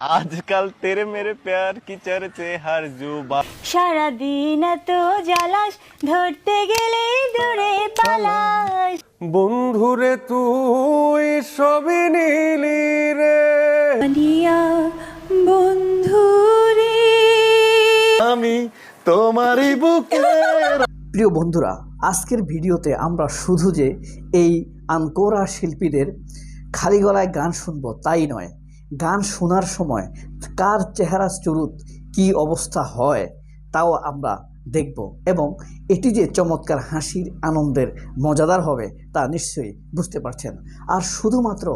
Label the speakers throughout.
Speaker 1: আজকাল তেরে মেরে প্যার কি চরছে হার জুবা।
Speaker 2: সারাদিন এত জ্বালাস ধরতে গেলে দূরে পালাস।
Speaker 1: বন্ধুরে তুই সবই নিলি রে।
Speaker 2: বন্ধু বন্ধুরে।
Speaker 1: আমি তোমারই বুকে
Speaker 3: প্রিয় বন্ধুরা আজকের ভিডিওতে আমরা শুধু যে এই আনকোরা শিল্পীদের খালি গলায় গান শুনব তাই নয় গান শোনার সময় কার চেহারা চুরুত কি অবস্থা হয় তাও আমরা দেখব এবং এটি যে চমৎকার হাসির আনন্দের মজাদার হবে তা নিশ্চয়ই বুঝতে পারছেন। আর শুধুমাত্র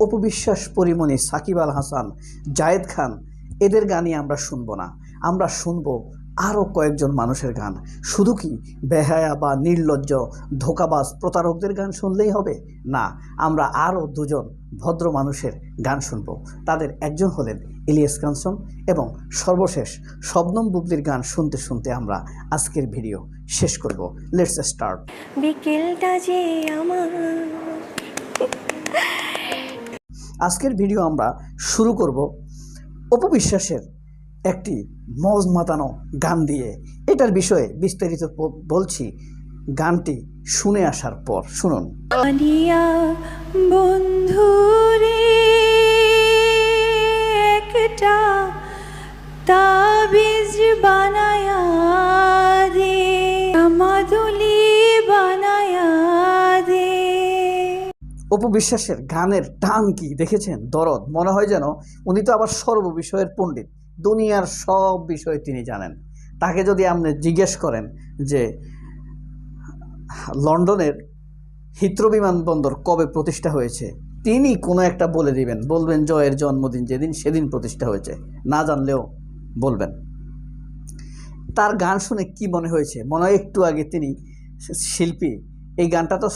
Speaker 3: অপবিশ্বাস পরিমণি সাকিব আল হাসান, জায়েদ খান, এদের গানই আমরা শুনব না। আমরা শুনব আরও কয়েকজন মানুষের গান। শুধু কি বেহায়া বা নির্লজ্জ ধোকাবাজ প্রতারকদের গান শুনলেই হবে? না আমরা আরও দুজন ভদ্র মানুষের গান শুনব। তাদের একজন হলেন ইলিয়াস কাঞ্চন এবং সর্বশেষ শবনম বুবলির গান শুনতে শুনতে আমরা আজকের ভিডিও শেষ করব। লেটস স্টার্ট
Speaker 2: বিকেলটা যে আমার।
Speaker 3: আজকের ভিডিও আমরা শুরু করব অপবিশ্বাসের একটি মজ মাতানো গান দিয়ে। এটার বিষয়ে বিস্তারিত বলছি গানটি শুনে আসার পর। শুনুন।
Speaker 2: বন্ধু রে একটা তাবিজ বানায়া দে আমাদুলি বানায়া দে।
Speaker 3: অপবিশ্বাসের গানের টান কি দেখেছেন? দরদ মনে হয় যেন উনি তো আবার সর্ববিষয়ের পণ্ডিত। দুনিয়ার সব বিষয় তিনি জানেন। তাকে যদি আপনি জিজ্ঞেস করেন যে, লন্ডনের হিত্র বিমানবন্দর কবে প্রতিষ্ঠা হয়েছে, তিনি কোনো একটা বলে দিবেন, বলবেন জয়ের জন্মদিন যেদিন সেদিন প্রতিষ্ঠা হয়েছে, না জানলেও বলবেন। তার গান শুনে কি মনে হয়েছে? মনে হয় একটু আগে তিনি শিল্পী, এই গানটা তো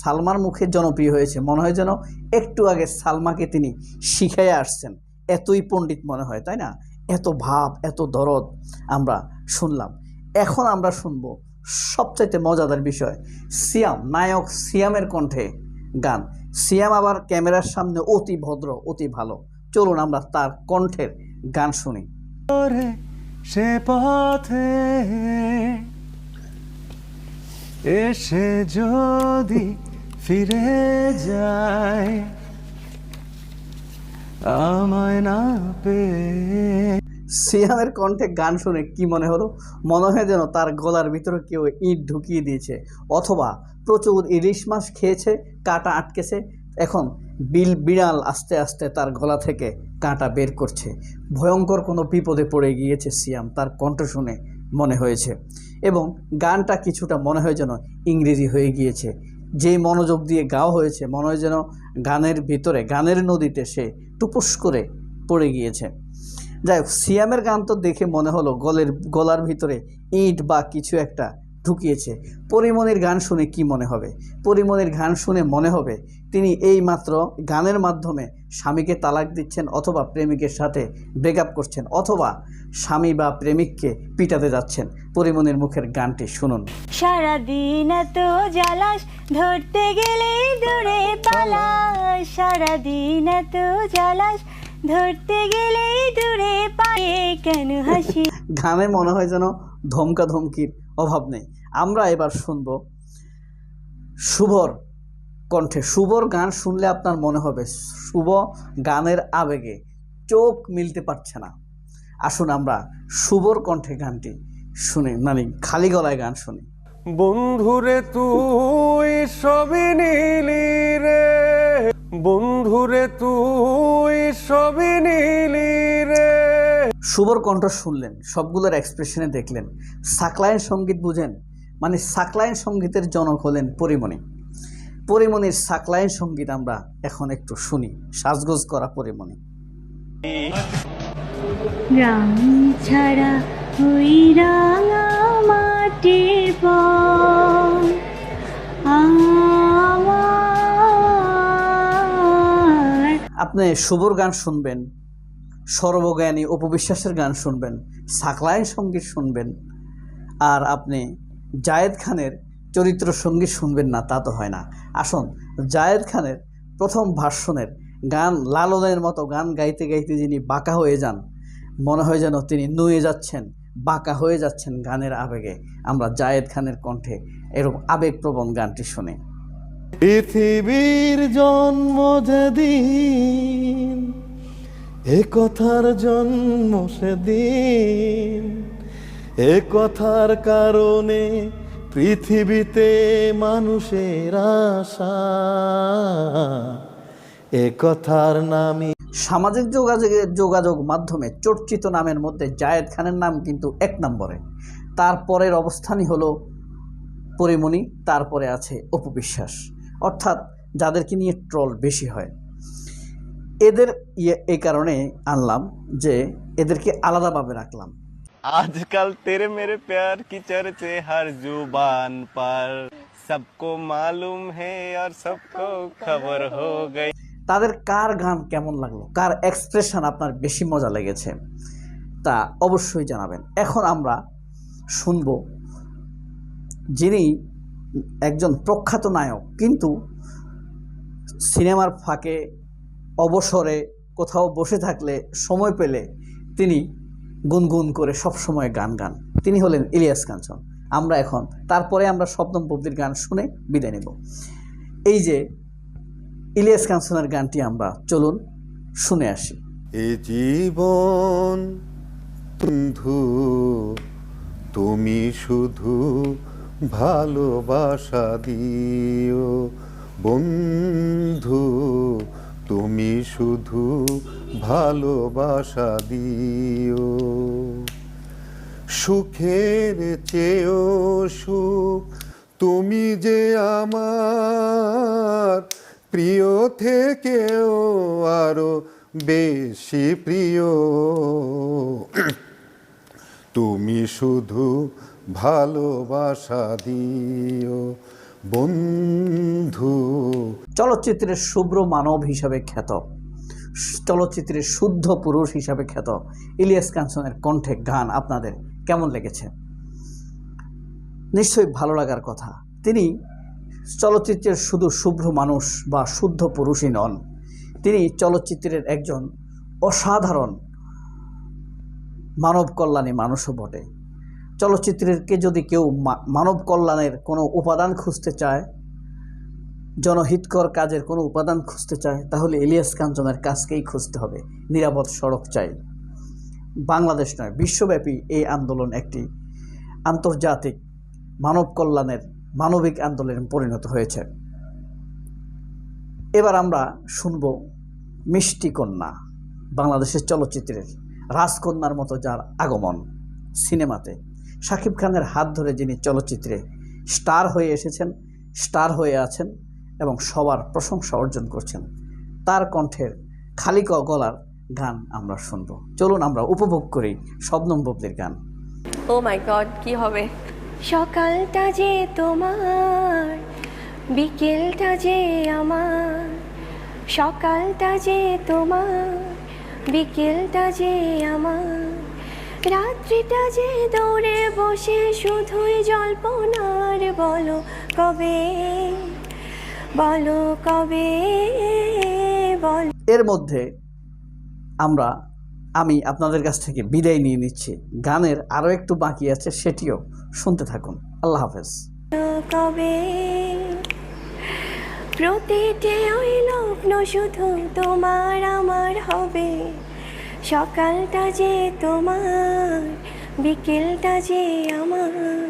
Speaker 3: সালমার মুখে জনপ্রিয় হয়েছে, মনে হয় যেন একটু আগে সালমাকে তিনি শিখাইয়া আসছেন। এতই পণ্ডিত মনে হয়, তাই না? এত ভাব, এত দরদ আমরা শুনলাম। এখন আমরা শুনব সবচাইতে মজাদার বিষয়, সিয়াম, নায়ক সিয়ামের কণ্ঠে গান। সিয়াম আবার ক্যামেরার সামনে অতি ভদ্র, অতি ভালো। চলুন আমরা তার কণ্ঠের গান শুনি।
Speaker 1: সে পথে এসে যদি ফিরে যায় আমায় না
Speaker 3: সিয়ামের কণ্ঠে গান শুনে কি মনে হলো? মনে হয় যেন তার গলার ভিতরে কেউ ইট ঢুকিয়ে দিয়েছে, অথবা প্রচুর ইলিশ মাছ খেয়েছে, কাঁটা আটকেছে। এখন বিল বিড়াল আস্তে আস্তে তার গলা থেকে কাঁটা বের করছে। ভয়ঙ্কর কোনো বিপদে পড়ে গিয়েছে সিয়াম, তার কণ্ঠ শুনে মনে হয়েছে। এবং গানটা কিছুটা মনে হয় যেন ইংরেজি হয়ে গিয়েছে। যেই মনোযোগ দিয়ে গাওয়া হয়েছে, মনে হয় যেন গানের ভিতরে, গানের নদীতে সে টুপুস করে পড়ে গিয়েছে। যাই হোক, সিয়ামের গান তো দেখে মনে হলো গলের, গলার ভিতরে ইট বা কিছু একটা ঢুকিয়েছে। পরিমণির গান শুনে কি মনে হবে? পরিমণির গান শুনে মনে হবে তিনি এই মাত্র গানের মাধ্যমে স্বামীকে তালাক দিচ্ছেন অথবা প্রেমিকের সাথে ব্রেকআপ করছেন অথবা স্বামী বা প্রেমিককে পিটাতে যাচ্ছেন। পরিমণির মুখের গানটি শুনুন।
Speaker 2: সারাদিন এত জ্বালাস ধরতে গেলে দূরে পালাস। সারাদিন এত জ্বালাস ধরতে গেলে দূরে পায়ে কেন হাসি?
Speaker 3: গানে মনে হয় যেন ধমকা ধমকির অভাব নেই। আমরা এবার শুনব শুভর কণ্ঠে। শুভর গান শুনলে আপনার মনে হবে শুভ গানের আবেগে চোখ মিলতে পারছে না। আসুন আমরা শুভর কণ্ঠে গানটি শুনি মানে খালি গলায় গান শুনি।
Speaker 1: বন্ধুরে তুই সবই নিলি রে। বন্ধুরে তুই সবই নিলি রে।
Speaker 3: শুভর কণ্ঠ শুনলেন সবগুলোর এক্সপ্রেশনে দেখলেন। সাকলাইন সংগীত বুঝেন মানে সাকলাইন সঙ্গীতের জনক হলেন পরিমণি। পরিমণির সাকলাইন সংগীত আমরা এখন একটু শুনি। সাজগোজ করা পরিমণি।
Speaker 2: রাম ছাড়া ওই রাঙা আমার
Speaker 3: আপনি শুভর গান শুনবেন সর্বজ্ঞানী উপবিশ্বাসের গান শুনবেন সাকলাইন সংগীত শুনবেন আর আপনি জায়েদ খানের চরিত্র সংগীত শুনবেন না, তা তো হয় না। আসুন, জায়েদ খানের প্রথম ভার্সনের গান, লালনের মতো গান গাইতে গাইতে যিনি বাঁকা হয়ে যান, মনে হয় যেন তিনি নুয়ে যাচ্ছেন, বাঁকা হয়ে যাচ্ছেন গানের আবেগে। আমরা জায়েদ খানের কণ্ঠে এরকম আবেগপ্রবণ গানটি শুনি।
Speaker 4: পৃথিবীর জন্ম যেদিন, এ কথার জন্ম সেদিন, এ কথার কারণে পৃথিবীতে মানুষের আশা, এ কথার নামই
Speaker 3: সামাজিক যোগাযোগের যোগাযোগ মাধ্যমে চর্চিত নামের মধ্যে জায়েদ খানের নাম কিন্তু এক নম্বরে। তারপরের অবস্থানই হলো পরিমণি তারপরে আছে অপবিশ্বাস অর্থাৎ যাদেরকে নিয়ে ট্রল বেশি হয়। এদের ইয়ে এই কারণে আনলাম যে এদেরকে আলাদাভাবে রাখলাম।
Speaker 1: आजकल तेरे मेरे प्यार की चर्चे हर जुबान पर सबको मालूम है और सबको खबर हो गई
Speaker 3: তাদের কার গান কেমন লাগলো কার এক্সপ্রেশন আপনার বেশি মজা লেগেছে তা অবশ্যই জানাবেন এখন আমরা শুনব যিনি একজন প্রখ্যাত নায়ক কিন্তু সিনেমার ফাঁকে অবসরে কোথাও বসে থাকলে সময় পেলে তিনি গুনগুন করে সব সময় গান গান। তিনি হলেন ইলিয়াস কাঞ্চন। আমরা এখন, তারপরে আমরা শব্দম পব্দির গান শুনে বিদায় নেব। এই যে ইলিয়াস কাঞ্চনের গানটি আমরা, চলুন শুনে আসি।
Speaker 4: জীবন বন্ধু, তুমি শুধু ভালোবাসা দিও। বন্ধু তুমি শুধু ভালোবাসা দিও। সুখের চেয়েও সুখ তুমি যে আমার। প্রিয় থেকেও আরও বেশি প্রিয়। তুমি শুধু ভালোবাসা দিও। বন্ধু।
Speaker 3: চলচ্চিত্রের শুভ্র মানব হিসাবে খ্যাত। চলচ্চিত্রের শুদ্ধ পুরুষ হিসাবে খ্যাত। ইলিয়াস কাঞ্চনের কণ্ঠে গান আপনাদের কেমন লেগেছে? নিশ্চয়ই ভালো লাগার কথা। তিনি চলচ্চিত্রের শুধু শুভ্র মানুষ বা শুদ্ধ পুরুষই নন, তিনি চলচ্চিত্রের একজন অসাধারণ মানব কল্যাণী মানুষও বটে। চলচ্চিত্রেরকে যদি কেউ মানব কল্যাণের কোনো উপাদান খুঁজতে চায়, জনহিতকর কাজের কোনো উপাদান খুঁজতে চায়, তাহলে ইলিয়াস কাঞ্চনের কাজকেই খুঁজতে হবে। নিরাপদ সড়ক চাই। বাংলাদেশ নয়, বিশ্বব্যাপী এই আন্দোলন একটি আন্তর্জাতিক মানব কল্যাণের মানবিক আন্দোলনে পরিণত হয়েছে। এবার আমরা শুনব মিষ্টি কন্যা, বাংলাদেশের চলচ্চিত্রের রাজকন্যার মতো যার আগমন সিনেমাতে। শাকিব খানের হাত ধরে যিনি চলচ্চিত্রে স্টার হয়ে এসেছেন স্টার হয়ে আছেন এবং সবার প্রশংসা অর্জন করছেন তার কণ্ঠের খালি ক- গলার গান আমরা শুনব। চলুন আমরা উপভোগ করি শবনম ববলির গান।
Speaker 5: ও মাই গড কি হবে? সকালটা যে তোমার বিকেলটা যে আমার সকালটা যে তোমার বিকেলটা যে আমার। রাত্রিটা যে দৌড়ে বসে শুধুই জল্পনার বলো কবে? বলো কবে? বলো।
Speaker 3: এর মধ্যে আমরা আমি আপনাদের কাছ থেকে বিদায় নিয়ে নিচ্ছি। গানের আরও একটু বাকি আছে সেটিও শুনতে থাকুন। আল্লাহ হাফেজ।
Speaker 5: কবে? প্রতিটি ওই লগ্ন শুধু তোমার আমার হবে। সকালটা যে তোমার বিকেলটা যে আমার।